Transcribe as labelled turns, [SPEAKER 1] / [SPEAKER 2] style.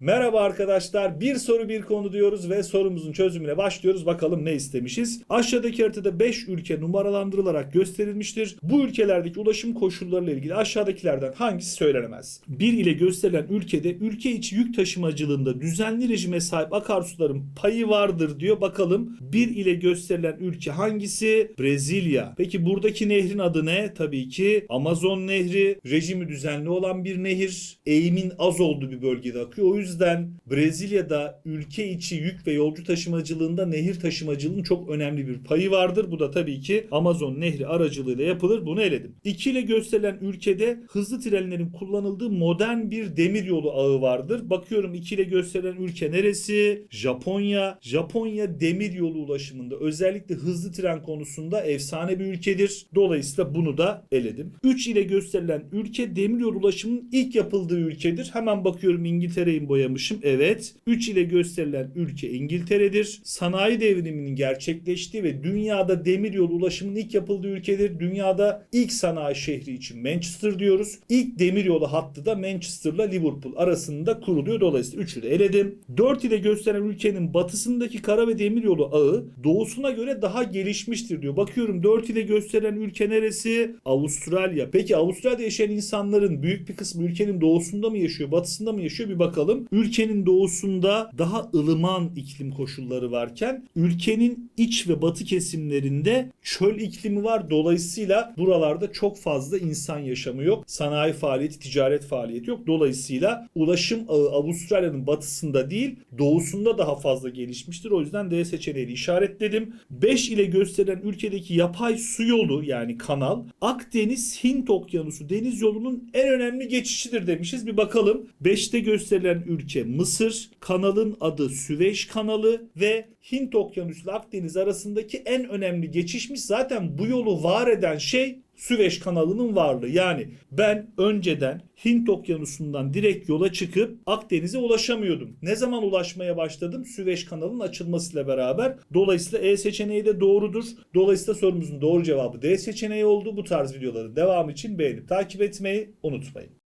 [SPEAKER 1] Merhaba arkadaşlar. Bir soru bir konu diyoruz ve sorumuzun çözümüne başlıyoruz. Bakalım ne istemişiz? Aşağıdaki haritada 5 ülke numaralandırılarak gösterilmiştir. Bu ülkelerdeki ulaşım koşullarıyla ilgili aşağıdakilerden hangisi söylenemez? 1 ile gösterilen ülkede ülke içi yük taşımacılığında düzenli rejime sahip akarsuların payı vardır diyor. Bakalım 1 ile gösterilen ülke hangisi? Brezilya. Peki buradaki nehrin adı ne? Tabii ki Amazon Nehri. Rejimi düzenli olan bir nehir. Eğimin az olduğu bir bölgede akıyor. O yüzden Brezilya'da ülke içi yük ve yolcu taşımacılığında nehir taşımacılığının çok önemli bir payı vardır. Bu da tabii ki Amazon Nehri aracılığıyla yapılır. Bunu eledim. 2 ile gösterilen ülkede hızlı trenlerin kullanıldığı modern bir demiryolu ağı vardır. Bakıyorum 2 ile gösterilen ülke neresi? Japonya. Japonya demiryolu ulaşımında özellikle hızlı tren konusunda efsane bir ülkedir. Dolayısıyla bunu da eledim. 3 ile gösterilen ülke demiryolu ulaşımının ilk yapıldığı ülkedir. Hemen bakıyorum İngiltere'yi mi boyamışım. Evet. 3 ile gösterilen ülke İngiltere'dir. Sanayi devriminin gerçekleştiği ve dünyada demiryolu ulaşımının ilk yapıldığı ülkedir. Dünyada ilk sanayi şehri için Manchester diyoruz. İlk demiryolu hattı da Manchester'la Liverpool arasında kuruluyor. Dolayısıyla 3'ü de eledim. 4 ile gösteren ülkenin batısındaki kara ve demiryolu ağı doğusuna göre daha gelişmiştir diyor. Bakıyorum 4 ile gösteren ülke neresi? Avustralya. Peki Avustralya'da yaşayan insanların büyük bir kısmı ülkenin doğusunda mı yaşıyor, batısında mı yaşıyor bir bakalım. Ülkenin doğusunda daha ılıman iklim koşulları varken ülkenin iç ve batı kesimlerinde çöl iklimi var. Dolayısıyla buralarda çok fazla insan yaşamı yok. Sanayi faaliyeti, ticaret faaliyeti yok. Dolayısıyla ulaşım ağı Avustralya'nın batısında değil, doğusunda daha fazla gelişmiştir. O yüzden D seçeneğini işaretledim. 5 ile gösterilen ülkedeki yapay su yolu yani kanal Akdeniz Hint Okyanusu deniz yolunun en önemli geçişidir demişiz. Bir bakalım. 5'te gösterilen ülke Mısır. Kanalın adı Süveyş kanalı ve Hint Okyanusu Akdeniz arasındaki en önemli geçişmiş. Zaten bu yolu var eden şey Süveyş kanalının varlığı. Yani ben önceden Hint Okyanusu'ndan direkt yola çıkıp Akdeniz'e ulaşamıyordum. Ne zaman ulaşmaya başladım? Süveyş kanalının açılmasıyla beraber. Dolayısıyla E seçeneği de doğrudur. Dolayısıyla sorumuzun doğru cevabı D seçeneği oldu. Bu tarz videoların devamı için beğenip takip etmeyi unutmayın.